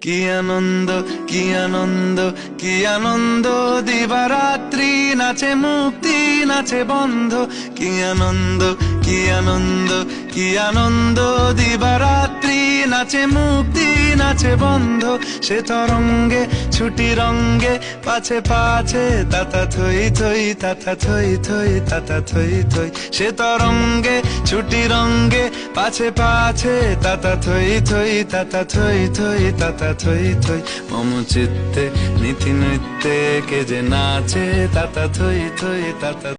কি আনন্দ কি আনন্দ কি আনন্দ? দিবারাত্রি নাচে মুক্তি, নাচে বন্ধ। কি আনন্দ কি আনন্দ কি আনন্দ? দিবারাত্রি নাচে মুক্তি নাচে বন্ধ, সে তরঙ্গে, ছুটি রঙ্গে, পাছে পাছে, তাতা থই থই, তাতা থই থই, তাতা থই থই। সে তরঙ্গে, ছুটি রঙ্গে, পাছে পাছে, তাতা থই থই, তাতা থই থই, তাতা থই থই। মম চিত্তে, নীতি নৃত্যে, কে যে নাচে, তাতা থই থই, তাতা